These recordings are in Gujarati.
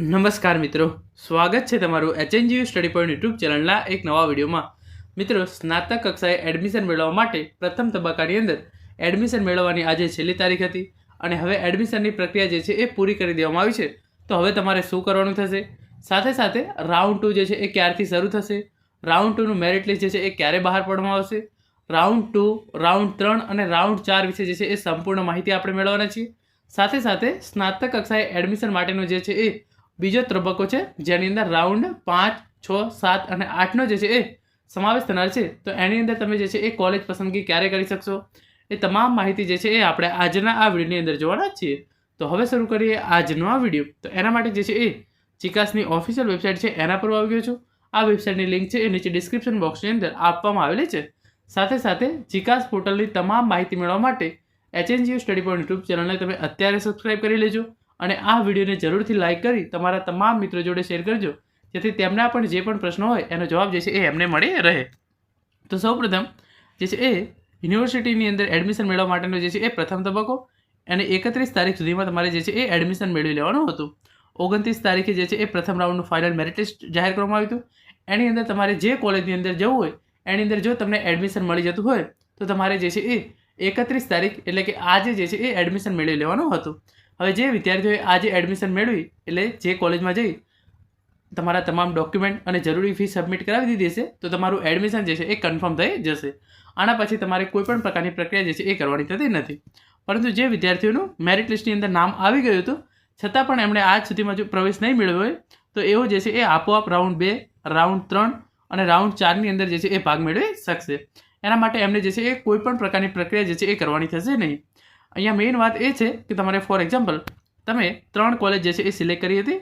નમસ્કાર મિત્રો. સ્વાગત છે તમારું એચએનજીયુ સ્ટડી પોઈન્ટ યુટ્યુબ ચેનલના એક નવા વિડીયોમાં. મિત્રો, સ્નાતક કક્ષાએ એડમિશન મેળવવા માટે પ્રથમ તબક્કાની અંદર એડમિશન મેળવવાની આજે છેલ્લી તારીખ હતી અને હવે એડમિશનની પ્રક્રિયા જે છે એ પૂરી કરી દેવામાં આવી છે. તો હવે તમારે શું કરવાનું થશે? સાથે સાથે રાઉન્ડ ટુ જે છે એ ક્યારથી શરૂ થશે? રાઉન્ડ ટુનું મેરિટ લિસ્ટ જે છે એ ક્યારે બહાર પાડવામાં આવશે? રાઉન્ડ ટુ રાઉન્ડ ત્રણ અને રાઉન્ડ ચાર વિશે જે છે એ સંપૂર્ણ માહિતી આપણે મેળવવાના છીએ. સાથે સાથે સ્નાતક કક્ષાએ એડમિશન માટેનું જે છે એ બીજો તબક્કો છે, જેની અંદર રાઉન્ડ પાંચ, છ, સાત અને આઠનો જે છે એ સમાવેશ થનાર છે. તો એની અંદર તમે જે છે એ કોલેજ પસંદગી ક્યારે કરી શકશો? એ તમામ માહિતી જે છે એ આપણે આજના આ વિડીયોની અંદર જોવાના છીએ. તો હવે શરૂ કરીએ આજનો આ વીડિયો. તો એના માટે જે છે એ ચિકાસની ઓફિશિયલ વેબસાઇટ છે, એના પર આવી ગયો છું. આ વેબસાઇટની લિંક છે એ નીચે ડિસ્ક્રિપ્શન બોક્સની અંદર આપવામાં આવેલી છે. સાથે સાથે ચિકાસ પોર્ટલની તમામ માહિતી મેળવવા માટે એચએનજીયુ સ્ટડી પોઈન્ટ યુટ્યુબ ચેનલને તમે અત્યારે સબસ્ક્રાઇબ કરી લેજો. અને આ વિડીયોને જરૂરથી લાઇક કરી તમારા તમામ મિત્રો જોડે શેર કરજો. જેથી તેમના પણ જે પણ પ્રશ્નો હોય એનો જવાબ જે છે એ એમને મળી રહે. તો સૌપ્રથમ જે છે એ યુનિવર્સિટીની અંદર એડમિશન મેળવવા માટેનો જે છે એ પ્રથમ તબક્કો અને એકત્રીસ તારીખ સુધીમાં તમારે જે છે એ એડમિશન મેળવી લેવાનું હતું. ઓગણત્રીસ તારીખે જે છે એ પ્રથમ રાઉન્ડનું ફાઇનલ મેરિટ લિસ્ટ જાહેર કરવામાં આવ્યું હતું. એની અંદર તમારે જે કોલેજની અંદર જવું હોય, એની અંદર જો તમને એડમિશન મળી જતું હોય, તો તમારે જે છે એ એકત્રીસ તારીખ એટલે કે આજે જે છે એ એડમિશન મેળવી લેવાનું હતું. હવે જે વિદ્યાર્થીઓએ આજે એડમિશન મેળવી, એટલે જે કોલેજમાં જઈ, તમારા તમામ ડોક્યુમેન્ટ અને જરૂરી ફી સબમિટ કરાવી દીધી હશે, તો તમારું એડમિશન જે છે એ કન્ફર્મ થઈ જશે. આના પછી તમારે કોઈ પણ પ્રકારની પ્રક્રિયા જે છે એ કરવાની થતી નથી. પરંતુ જે વિદ્યાર્થીઓનું મેરિટ લિસ્ટની અંદર નામ આવી ગયું હતું, છતાં પણ એમણે આજ સુધીમાં જો પ્રવેશ નહીં મેળવ્યો હોય, તો એવો જે છે એ આપોઆપ રાઉન્ડ બે રાઉન્ડ ત્રણ અને રાઉન્ડ ચારની અંદર જે છે એ ભાગ મેળવી શકશે. એના માટે એમને જે છે એ કોઈ પણ પ્રકારની પ્રક્રિયા જે છે એ કરવાની થશે નહીં. અહીંયા મેઇન વાત એ છે કે તમારે ફોર એક્ઝામ્પલ તમે ત્રણ કોલેજ જે છે એ સિલેક્ટ કરી હતી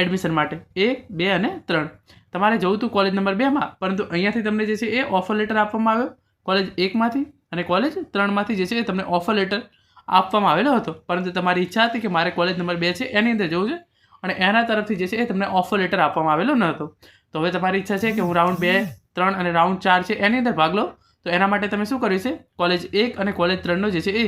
એડમિશન માટે. એક, બે અને ત્રણ. તમારે જવું હતું કોલેજ નંબર બેમાં પરંતુ અહીંયાથી તમને જે છે એ ઓફર લેટર આપવામાં આવ્યો. કોલેજ એકમાંથી અને કોલેજ ત્રણમાંથી જે છે એ તમને ઓફર લેટર આપવામાં આવેલો હતો. પરંતુ તમારી ઈચ્છા હતી કે મારે કોલેજ નંબર બે છે એની અંદર જવું છે અને એના તરફથી જે છે એ તમને ઓફર લેટર આપવામાં આવેલો ન હતો. તો હવે તમારી ઈચ્છા છે કે હું રાઉન્ડ બે, ત્રણ અને રાઉન્ડ ચાર છે એની અંદર ભાગ લો તો એના માટે તમે શું કર્યું છે? કોલેજ એક અને કોલેજ ત્રણનો જે છે એ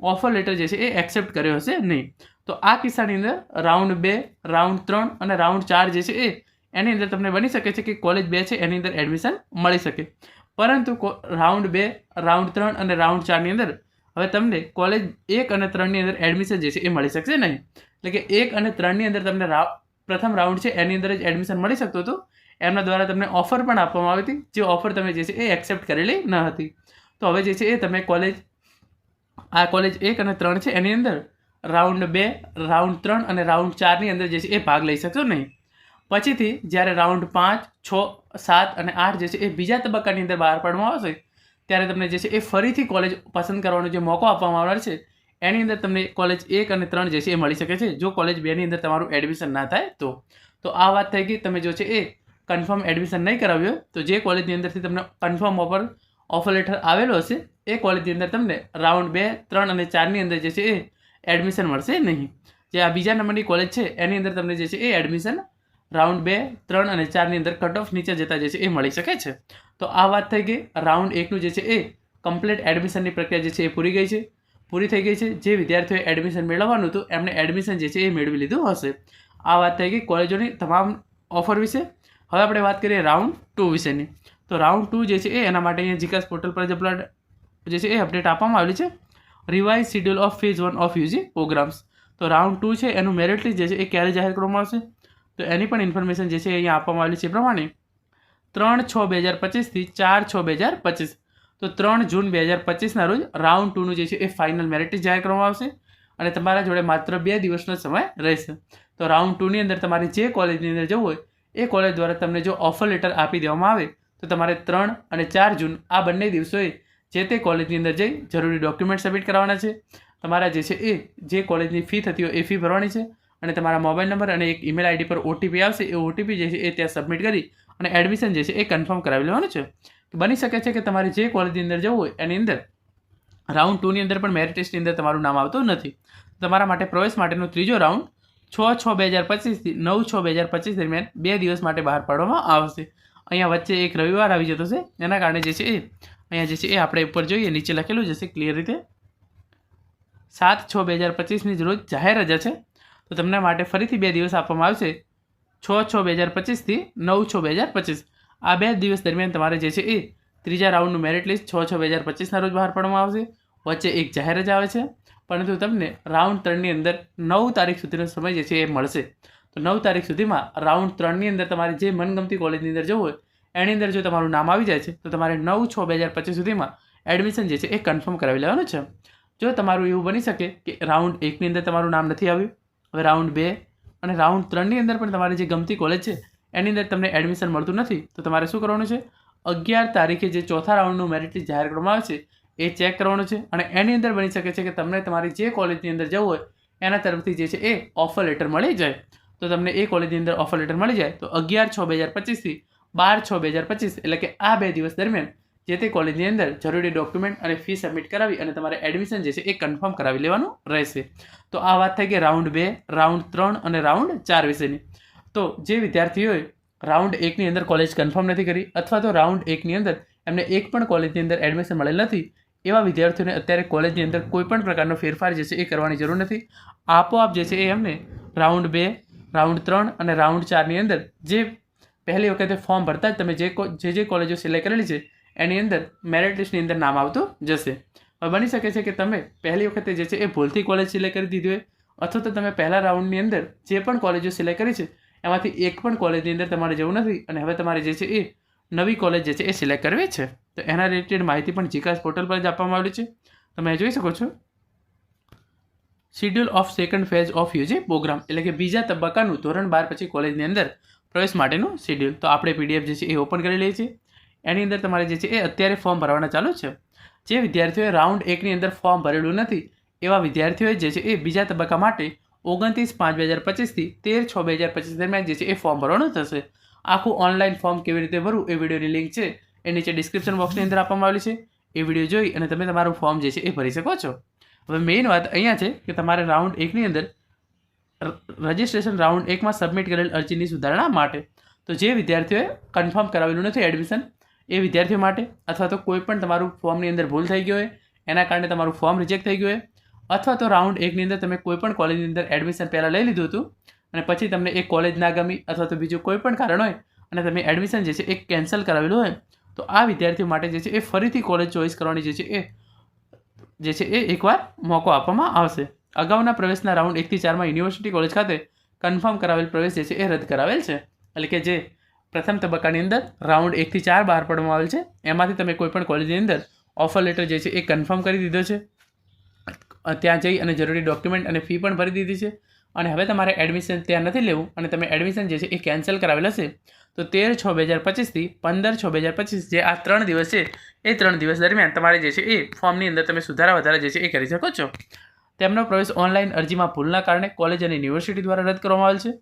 ઓફર લેટર જે છે એ એક્સેપ્ટ કર્યો હશે નહીં. તો આ કિસ્સાની અંદર રાઉન્ડ બે રાઉન્ડ ત્રણ અને રાઉન્ડ ચાર જે છે એ, એની અંદર તમને બની શકે છે કે કોલેજ બે છે, એની અંદર એડમિશન મળી શકે. પરંતુ રાઉન્ડ બે રાઉન્ડ ત્રણ અને રાઉન્ડ ચારની અંદર, હવે તમને કોલેજ એક અને ત્રણની અંદર એડમિશન જે છે એ મળી શકશે નહીં. એટલે કે એક અને ત્રણની અંદર તમને પ્રથમ રાઉન્ડ છે, એની અંદર જ એડમિશન મળી શકતું હતું. એમના દ્વારા તમને ઓફર પણ આપવામાં આવી હતી, જે ઓફર તમે જે છે એ એક્સેપ્ટ કરેલી ન હતી. તો હવે જે છે એ તમે કોલેજ આ કોલેજ એક અને ત્રણ છે. એની અંદર રાઉન્ડ બે રાઉન્ડ ત્રણ અને રાઉન્ડ ચારની અંદર જે છે એ ભાગ લઈ શકશો નહીં. પછીથી જ્યારે રાઉન્ડ પાંચ, છ, સાત અને આઠ જે છે એ બીજા તબક્કાની અંદર બહાર પાડવામાં આવશે, ત્યારે તમને જે છે એ ફરીથી કોલેજ પસંદ કરવાનો જે મોકો આપવામાં આવનાર છે, એની અંદર તમને કોલેજ એક અને ત્રણ જે છે એ મળી શકે છે. જો કોલેજ બેની અંદર તમારું એડમિશન ના થાય તો. તો આ વાત થઈ ગઈ. તમે જો છે એ કન્ફર્મ એડમિશન નહીં કરાવ્યું તો જે કોલેજની અંદરથી તમને કન્ફર્મ ઓફર ઓફર લેટર આવેલો હશે એ કોલેજની અંદર તમને રાઉન્ડ બે, ત્રણ અને ચારની અંદર જે છે એ એડમિશન મળશે નહીં. જે આ બીજા નંબરની કોલેજ છે, એની અંદર તમને જે છે એ એડમિશન રાઉન્ડ બે, ત્રણ અને ચારની અંદર કટ ઓફ નીચે જતા જે છે એ મળી શકે છે. તો આ વાત થઈ ગઈ. રાઉન્ડ એકનું જે છે એ કમ્પ્લીટ એડમિશનની પ્રક્રિયા જે છે એ પૂરી ગઈ છે. પૂરી થઈ ગઈ છે. જે વિદ્યાર્થીઓએ એડમિશન મેળવવાનું હતું, એમને એડમિશન જે છે એ મેળવી લીધું હશે. આ વાત થઈ ગઈ કોલેજોની તમામ ઓફર વિશે. હવે આપણે વાત કરીએ રાઉન્ડ ટુ વિશેની. તો રાઉન્ડ ટુ જે છે એ એના માટે અહીંયા જીકાસ પોર્ટલ પર જે અપલોડ જે છે એ અપડેટ આપવામાં આવેલી છે. Revise schedule of phase one of UG programs તો રાઉન્ડ ટુ છે, એનું મેરિટ લિસ્ટ જે છે એ ક્યારે જાહેર કરવામાં આવશે? તો એની પણ ઇન્ફોર્મેશન જે છે અહીંયા આપવામાં આવેલી છે પ્રમાણે ત્રણ છ બે હજાર પચીસથી ચાર છ બે હજાર પચીસ. તો ત્રણ જૂન બે હજાર પચીસના રોજ રાઉન્ડ ટુનું જે છે એ ફાઇનલ મેરિટ જાહેર કરવામાં આવશે અને તમારા જોડે માત્ર બે દિવસનો સમય રહેશે. તો રાઉન્ડ ટુની અંદર તમારે જે કોલેજની અંદર જવું હોય, એ કોલેજ દ્વારા તમને જો ઓફર લેટર આપી દેવામાં આવે, તો તમારે ત્રણ અને ચાર જૂન આ બંને દિવસોએ જે તે કોલેજની અંદર જઈ જરૂરી ડોક્યુમેન્ટ સબમિટ કરવાના છે. તમારા જે છે એ, જે કોલેજની ફી થતી હોય એ ફી ભરવાની છે અને તમારા મોબાઈલ નંબર અને એક ઈમેલ આઈડી પર ઓટીપી આવશે, એ ઓટીપી જે છે એ ત્યાં સબમિટ કરી અને એડમિશન જે છે એ કન્ફર્મ કરાવી લેવાનું છે. બની શકે છે કે તમારે જે કોલેજની અંદર જવું હોય એની અંદર રાઉન્ડ ટુની અંદર પણ મેરિટ લિસ્ટની અંદર તમારું નામ આવતું નથી. તમારા માટે પ્રવેશ માટેનો ત્રીજો રાઉન્ડ છ છ બે હજાર પચીસથી નવ છ બે હજાર પચીસ દરમિયાન બે દિવસ માટે બહાર પાડવામાં આવશે. અહીંયા વચ્ચે એક રવિવાર આવી જતો છે, એના કારણે જે છે એ અહીંયા જે છે એ આપણે ઉપર જોઈએ, નીચે લખેલું જશે ક્લિયર રીતે. સાત છ બે હજાર પચીસની રોજ જાહેર રજા છે. તો તમને માટે ફરીથી બે દિવસ આપવામાં આવશે. છ છ બે હજાર પચીસથી નવ છ બે હજાર પચીસ. આ બે દિવસ દરમિયાન તમારે જે છે એ ત્રીજા રાઉન્ડનું મેરિટ લિસ્ટ છ છ બે હજાર પચીસના રોજ બહાર પાડવામાં આવશે. વચ્ચે એક જાહેર જ આવે છે. પરંતુ તમને રાઉન્ડ ત્રણની અંદર નવ તારીખ સુધીનો સમય જે છે એ મળશે. તો નવ તારીખ સુધીમાં રાઉન્ડ ત્રણની અંદર તમારે જે મનગમતી કોલેજની અંદર જવું હોય એની અંદર જો તમારું નામ આવી જાય છે, તો તમારે નવ છ બે હજાર પચીસ સુધીમાં એડમિશન જે છે એ કન્ફર્મ કરાવી લેવાનું છે. જો તમારું એવું બની શકે કે રાઉન્ડ એકની અંદર તમારું નામ નથી આવ્યું, હવે રાઉન્ડ બે અને રાઉન્ડ ત્રણની અંદર પણ તમારી જે ગમતી કોલેજ છે, એની અંદર તમને એડમિશન મળતું નથી, તો તમારે શું કરવાનું છે? અગિયાર તારીખે જે ચોથા રાઉન્ડનું મેરિટ જાહેર કરવામાં આવે છે, એ ચેક કરવાનું છે અને એની અંદર બની શકે છે કે તમને તમારી જે કોલેજની અંદર જવું હોય, એના તરફથી જે છે એ ઓફર લેટર મળી જાય. તો તમને એ કોલેજની અંદર ઓફર લેટર મળી જાય. તો અગિયાર છ બે હજાર પચીસથી બાર છ બે હજાર પચીસ, એટલે કે આ બે દિવસ દરમિયાન જે તે કોલેજની અંદર જરૂરી ડોક્યુમેન્ટ અને ફી સબમિટ કરાવી અને તમારે એડમિશન જે છે એ કન્ફર્મ કરાવી લેવાનું રહેશે. તો આ વાત થઈ કે રાઉન્ડ બે રાઉન્ડ ત્રણ અને રાઉન્ડ ચાર વિશેની. તો જે વિદ્યાર્થીઓએ રાઉન્ડ એકની અંદર કોલેજ કન્ફર્મ નથી કરી અથવા તો રાઉન્ડ એકની અંદર એમને એક પણ કોલેજની અંદર એડમિશન મળેલ નથી, એવા વિદ્યાર્થીઓને અત્યારે કોલેજની અંદર કોઈ પણ પ્રકારનો ફેરફાર જે છે એ કરવાની જરૂર નથી. આપોઆપ જે છે એ એમને રાઉન્ડ બે રાઉન્ડ ત્રણ અને રાઉન્ડ ચારની અંદર જે પહેલી વખતે ફોર્મ ભરતા જ તમે જે જે જે કોલેજો સિલેક્ટ કરેલી છે, એની અંદર મેરિટ લિસ્ટની અંદર નામ આવતું જશે. હવે બની શકે છે કે તમે પહેલી વખતે જે છે એ ભૂલથી કોલેજ સિલેક્ટ કરી દીધી હોય, અથવા તો તમે પહેલા રાઉન્ડની અંદર જે પણ કોલેજો સિલેક્ટ કરી છે, એમાંથી એક પણ કોલેજની અંદર તમારે જવું નથી અને હવે તમારે જે છે એ નવી કોલેજ જે છે એ સિલેક્ટ કરવી છે. તો એના રિલેટેડ માહિતી પણ જીકાસ પોર્ટલ પર જ આપવામાં આવેલી છે. તમે જોઈ શકો છો. Schedule of second phase of UG program એટલે કે બીજા તબક્કાનું ધોરણ બાર પછી કોલેજની અંદર પ્રવેશ માટેનું શિડ્યુલ તો આપણે પીડીએફ જે છે એ ઓપન કરી લઈએ છીએ. એની અંદર તમારે જે છે એ અત્યારે ફોર્મ ભરવાના ચાલુ છે. જે વિદ્યાર્થીઓએ રાઉન્ડ એકની અંદર ફોર્મ ભરેલું નથી, એવા વિદ્યાર્થીઓએ જે છે એ બીજા તબક્કા માટે ઓગણત્રીસ પાંચ બે હજાર પચીસથી તેર છ બે હજાર પચીસ દરમિયાન જે છે એ ફોર્મ ભરવાનું થશે. આખું ઓનલાઈન ફોર્મ કેવી રીતે ભરવું એ વિડીયોની લિંક છે એ નીચે ડિસ્ક્રિપ્શન બોક્સની અંદર આપવામાં આવેલી છે. એ વીડિયો જોઈ અને તમે તમારું ફોર્મ જે છે એ ભરી શકો છો. હવે મેઇન વાત અહીંયા છે કે તમારે રાઉન્ડ એકની અંદર રજિસ્ટ્રેશન રાઉન્ડ એકમાં સબમિટ કરેલ અરજીની સુધારણા માટે. તો જે વિદ્યાર્થીઓએ કન્ફર્મ કરાવેલું નથી એડમિશન એ વિદ્યાર્થીઓ માટે અથવા તો કોઈ પણ તમારું ફોર્મની અંદર ભૂલ થઈ ગઈ હોય, એના કારણે તમારું ફોર્મ રિજેક્ટ થઈ ગયું હોય, અથવા તો રાઉન્ડ એકની અંદર તમે કોઈ પણ કોલેજની અંદર એડમિશન પહેલાં લઈ લીધું હતું, અને પછી તમને એ કોલેજ ના ગમી અથવા તો બીજું કોઈ પણ કારણ હોય, અને તમે એડમિશન જે છે એ કેન્સલ કરાવેલું હોય, તો આ વિદ્યાર્થીઓ માટે જે છે એ ફરીથી કોલેજ ચોઈસ કરવાની જે છે એ, જે છે એ એકવાર મોકો આપવામાં આવશે. અગાઉના પ્રવેશના રાઉન્ડ એકથી ચારમાં યુનિવર્સિટી કોલેજ ખાતે કન્ફર્મ કરાવેલ પ્રવેશ જે છે એ રદ કરાવેલ છે. એટલે કે જે પ્રથમ તબક્કાની અંદર રાઉન્ડ એકથી ચાર બહાર પાડવામાં આવેલ છે. એમાંથી તમે કોઈ પણ કોલેજની અંદર ઓફર લેટર જે છે એ કન્ફર્મ કરી દીધો છે. ત્યાં જઈ અને જરૂરી ડોક્યુમેન્ટ અને ફી પણ ભરી દીધી છે. અને હવે તમારે એડમિશન ત્યાં નથી લેવું અને તમે એડમિશન જે છે એ કેન્સલ કરાવેલ હશે. તો તેર છ બે હજાર પચીસથી પંદર છ બે હજાર પચીસ જે આ ત્રણ દિવસ છે, એ ત્રણ દિવસ દરમિયાન તમારે જે છે એ ફોર્મની અંદર તમે સુધારા વધારા જે છે એ કરી શકો છો. તેમનો પ્રવેશ ઓનલાઈન અરજીમાં ભૂલના કારણે કોલેજ અને યુનિવર્સિટી દ્વારા રદ કરવામાં આવેલ છે.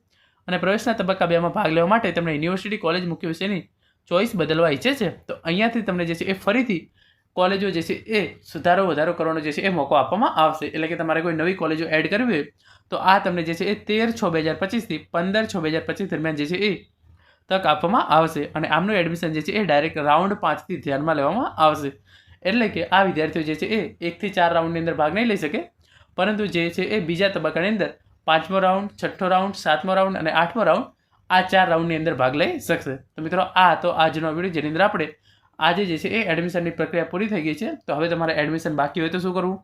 અને પ્રવેશના તબક્કા બેમાં ભાગ લેવા માટે તેમણે યુનિવર્સિટી કોલેજ મુખ્ય વિષયની ચોઈસ બદલવા ઈચ્છે છે. તો અહીંયાથી તમને જે છે એ ફરીથી કોલેજો જે છે એ સુધારો વધારો કરવાનો જે છે એ મોકો આપવામાં આવશે. એટલે કે તમારે કોઈ નવી કોલેજો એડ કરવી હોય તો આ તમને જે છે એ તેર છ બે હજાર પચીસથી પંદર છ બે હજાર પચીસ દરમિયાન જે છે એ તક આપવામાં આવશે. અને આમનું એડમિશન જે છે એ ડાયરેક્ટ રાઉન્ડ પાંચથી ધ્યાનમાં લેવામાં આવશે. એટલે કે આ વિદ્યાર્થીઓ જે છે એ એકથી ચાર રાઉન્ડની અંદર ભાગ નહીં લઈ શકે. પરંતુ જે છે એ બીજા તબક્કાની અંદર પાંચમો રાઉન્ડ, છઠ્ઠો રાઉન્ડ, સાતમો રાઉન્ડ અને આઠમો રાઉન્ડ આ ચાર રાઉન્ડની અંદર ભાગ લઈ શકશે. તો મિત્રો, આ તો આજનો વીડિયો, જેની અંદર આપણે આજે જે છે એ એડમિશનની પ્રક્રિયા પૂરી થઈ ગઈ છે. તો હવે તમારે એડમિશન બાકી હોય તો શું કરવું?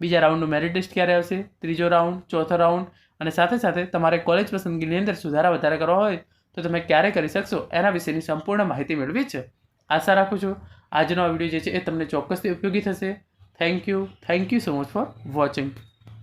બીજા રાઉન્ડનું મેરિટ લિસ્ટ ક્યારે આવશે? ત્રીજો રાઉન્ડ, ચોથો રાઉન્ડ અને સાથે સાથે તમારે કોલેજ પસંદગીની અંદર સુધારા વધારે કરવા હોય તો તમે ક્યારે કરી શકશો એના વિશેની સંપૂર્ણ માહિતી મેળવી છે. આશા રાખું છું આજનો આ વીડિયો જે છે એ તમને ચોક્કસથી ઉપયોગી થશે. Thank you thank you so much for watching